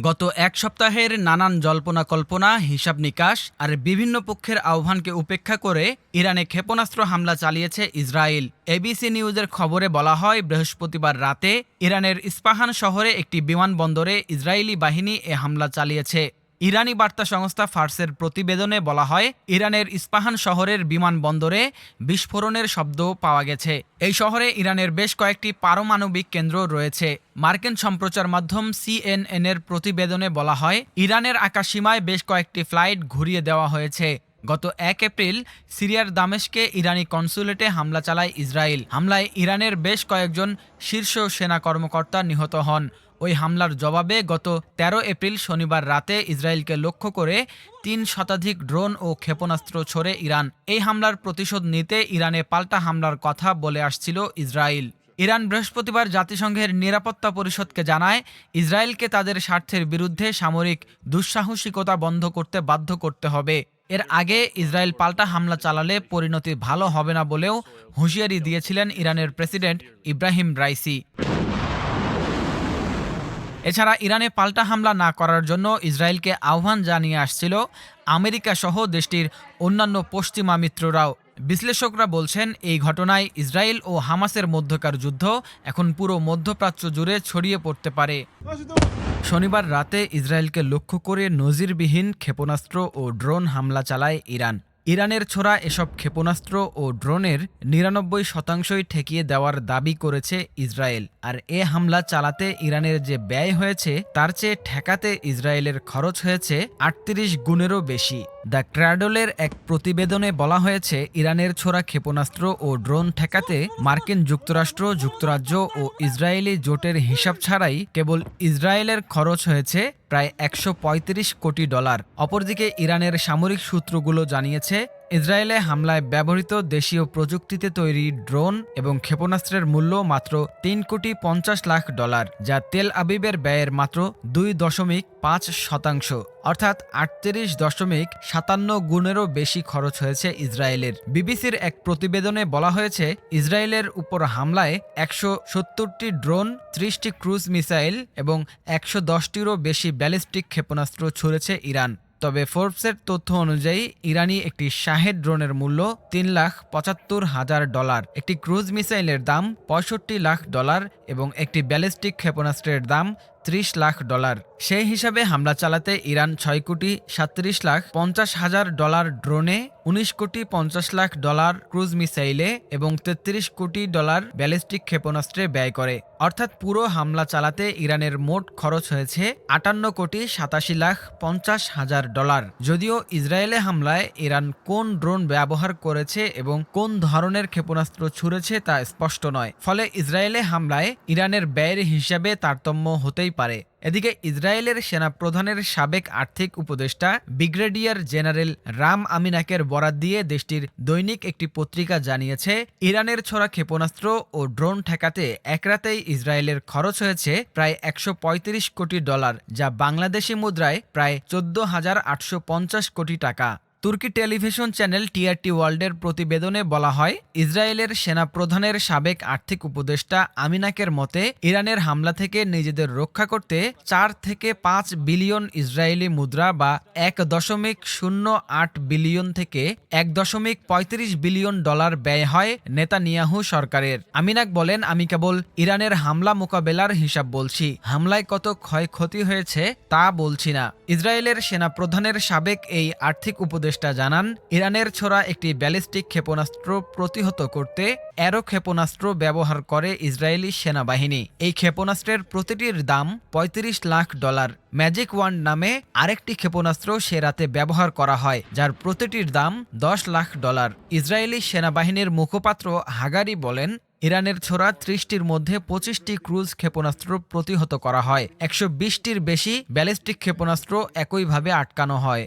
গত এক সপ্তাহের নানান জল্পনা কল্পনা হিসাব নিকাশ আর বিভিন্ন পক্ষের আহ্বানকে উপেক্ষা করে ইরানে ক্ষেপণাস্ত্র হামলা চালিয়েছে ইসরায়েল। এবিসি নিউজের খবরে বলা হয়, বৃহস্পতিবার রাতে ইরানের ইস্পাহান শহরে একটি বিমানবন্দরে ইসরায়েলি বাহিনী এ হামলা চালিয়েছে। ইরানি বার্তা সংস্থা ফার্সের প্রতিবেদনে বলা হয়, ইরানের ইস্পাহান শহরের বিমানবন্দরে বিস্ফোরণের শব্দ পাওয়া গেছে। এই শহরে ইরানের বেশ কয়েকটি পারমাণবিক কেন্দ্র রয়েছে। মার্কিন সম্প্রচার মাধ্যম সিএনএনের প্রতিবেদনে বলা হয়, ইরানের আকাশসীমায় বেশ কয়েকটি ফ্লাইট ঘুরিয়ে দেওয়া হয়েছে। গত এক এপ্রিল সিরিয়ার দামেশকে ইরানি কনসুলেটে হামলা চালায় ইসরায়েল। হামলায় ইরানের বেশ কয়েকজন শীর্ষ সেনা কর্মকর্তা নিহত হন। ওই হামলার জবাবে গত ১৩ এপ্রিল শনিবার রাতে ইসরায়েলকে লক্ষ্য করে তিন শতাধিক ড্রোন ও ক্ষেপণাস্ত্র ছড়ে ইরান। এই হামলার প্রতিশোধ নিতে ইরানে পাল্টা হামলার কথা বলে আসছিল ইসরায়েল। ইরান বৃহস্পতিবার জাতিসংঘের নিরাপত্তা পরিষদকে জানায়, ইসরায়েলকে তাদের স্বার্থের বিরুদ্ধে সামরিক দুঃসাহসিকতা বন্ধ করতে বাধ্য করতে হবে। এর আগে ইসরায়েল পাল্টা হামলা চালালে পরিণতি ভালো হবে না বলেও হুঁশিয়ারি দিয়েছিলেন ইরানের প্রেসিডেন্ট ইব্রাহিম রাইসি। এছাড়া ইরানে পাল্টা হামলা না করার জন্য ইসরায়েলকে আহ্বান জানিয়ে আসছিল আমেরিকা সহ দেশটির অন্যান্য পশ্চিমা মিত্ররাও। বিশ্লেষকরা বলছেন, এই ঘটনায় ইসরায়েল ও হামাসের মধ্যকার যুদ্ধ এখন পুরো মধ্যপ্রাচ্য জুড়ে ছড়িয়ে পড়তে পারে। শনিবার রাতে ইসরায়েলকে লক্ষ্য করে নজিরবিহীন ক্ষেপণাস্ত্র ও ড্রোন হামলা চালায় ইরান। ইরানের ছোড়া এসব ক্ষেপণাস্ত্র ও ড্রোনের নিরানব্বই শতাংশই ঠেকিয়ে দেওয়ার দাবি করেছে ইসরায়েল। আর এ হামলা চালাতে ইরানের যে ব্যয় হয়েছে, তার চেয়ে ঠেকাতে ইসরায়েলের খরচ হয়েছে আটত্রিশ গুণেরও বেশি। দ্য ক্র্যাডলের এক প্রতিবেদনে বলা হয়েছে, ইরানের ছোড়া ক্ষেপণাস্ত্র ও ড্রোন ঠেকাতে মার্কিন যুক্তরাষ্ট্র, যুক্তরাজ্য ও ইসরায়েলি জোটের হিসাব ছাড়াই কেবল ইসরায়েলের খরচ হয়েছে প্রায় একশো পঁয়ত্রিশ কোটি ডলার। অপরদিকে ইরানের সামরিক সূত্রগুলো জানিয়েছে ইসরায়েলে হামলায় ব্যবহৃত দেশীয় প্রযুক্তিতে তৈরি ড্রোন এবং ক্ষেপণাস্ত্রের মূল্য মাত্র তিন কোটি পঞ্চাশ লাখ ডলার, যা তেল আবিবের ব্যয়ের মাত্র দুই দশমিক পাঁচ শতাংশ, অর্থাৎ আটত্রিশ দশমিক সাতান্ন গুণেরও বেশি খরচ হয়েছে ইসরায়েলের। বিবিসির এক প্রতিবেদনে বলা হয়েছে, ইসরায়েলের উপর হামলায় একশো সত্তরটি ড্রোন, ত্রিশটি ক্রুজ মিসাইল এবং একশো দশটিরও বেশি ব্যালিস্টিক ক্ষেপণাস্ত্র ছুড়েছে ইরান। তবে ফোর্বসের তথ্য অনুযায়ী, ইরানি একটি শাহেদ ড্রোনের মূল্য তিন লাখ পঁচাত্তর হাজার ডলার, একটি ক্রুজ মিসাইলের দাম পঁয়ষট্টি লাখ ডলার এবং একটি ব্যালিস্টিক ক্ষেপণাস্ত্রের দাম ত্রিশ লাখ ডলার। সেই হিসাবে হামলা চালাতে ইরান ছয় কোটি সাত্রিশ লাখ পঞ্চাশ হাজার ডলার ড্রোনে উনিশ কোটি পঞ্চাশ লাখ ডলার ক্রুজ মিসাইলে এবং তেত্রিশ কোটি ডলার ব্যালিস্টিক ক্ষেপণাস্ত্রে ব্যয় করে। অর্থাৎ পুরো হামলা চালাতে ইরানের মোট খরচ হয়েছে আটান্ন কোটি সাতাশি লাখ পঞ্চাশ হাজার ডলার। যদিও ইসরায়েলে হামলায় ইরান কোন ড্রোন ব্যবহার করেছে এবং কোন ধরনের ক্ষেপণাস্ত্র ছুড়েছে তা স্পষ্ট নয়। ফলে ইসরায়েলে হামলায় ইরানের ব্যয়ের হিসাবে তারতম্য হতেই পারে। এদিকে ইসরায়েলের সেনাপ্রধানের সাবেক আর্থিক উপদেষ্টা, ব্রিগেডিয়ার জেনারেল রাম আমিনাকের বরাত দিয়ে দেশটির দৈনিক একটি পত্রিকা জানিয়েছে, ইরানের ছড়া ক্ষেপণাস্ত্র ও ড্রোন ঠেকাতে একরাতেই ইসরায়েলের খরচ হয়েছে প্রায় একশো পঁয়ত্রিশ কোটি ডলার, যা বাংলাদেশি মুদ্রায় প্রায় চোদ্দ হাজার আটশো কোটি টাকা। তুর্কি টেলিভিশন চ্যানেল টিআরটি ওয়ার্ল্ডের প্রতিবেদনে বলা হয়, ইসরায়েলের সেনাপ্রধানের সাবেক আর্থিক উপদেষ্টা আমিনাকের মতে, ইরানের হামলা থেকে নিজেদের রক্ষা করতে চার থেকে পাঁচ বিলিয়ন ইসরায়েলি মুদ্রা বা এক দশমিক শূন্য আট বিলিয়ন থেকে এক দশমিক পঁয়ত্রিশ বিলিয়ন ডলার ব্যয় হয় নেতানিয়াহু সরকারের। আমিনাক বলেন, আমি কেবল ইরানের হামলা মোকাবেলার হিসাব বলছি, হামলায় কত ক্ষয়ক্ষতি হয়েছে তা বলছি না। ইসরায়েলের সেনাপ্রধানের সাবেক এই আর্থিক উপদেষ্টা জানান, ইরানের ছোড়া একটি ব্যালিস্টিক ক্ষেপণাস্ত্র প্রতিহত করতে অ্যারো ক্ষেপণাস্ত্র ব্যবহার করে ইসরায়েলি সেনাবাহিনী। এই ক্ষেপণাস্ত্রের প্রতিটির দাম ৩৫ লাখ ডলার। ম্যাজিক ওয়ান নামে আরেকটি ক্ষেপণাস্ত্র সে রাতে ব্যবহার করা হয়, যার প্রতিটির দাম দশ লাখ ডলার। ইসরায়েলি সেনাবাহিনীর মুখপাত্র হাগারি বলেন ইরানের ছোড়া ত্রিশটির মধ্যে পঁচিশটি ক্রুজ ক্ষেপণাস্ত্র প্রতিহত করা হয়। একশো বিশটির বেশি ব্যালিস্টিক ক্ষেপণাস্ত্র একইভাবে আটকানো হয়।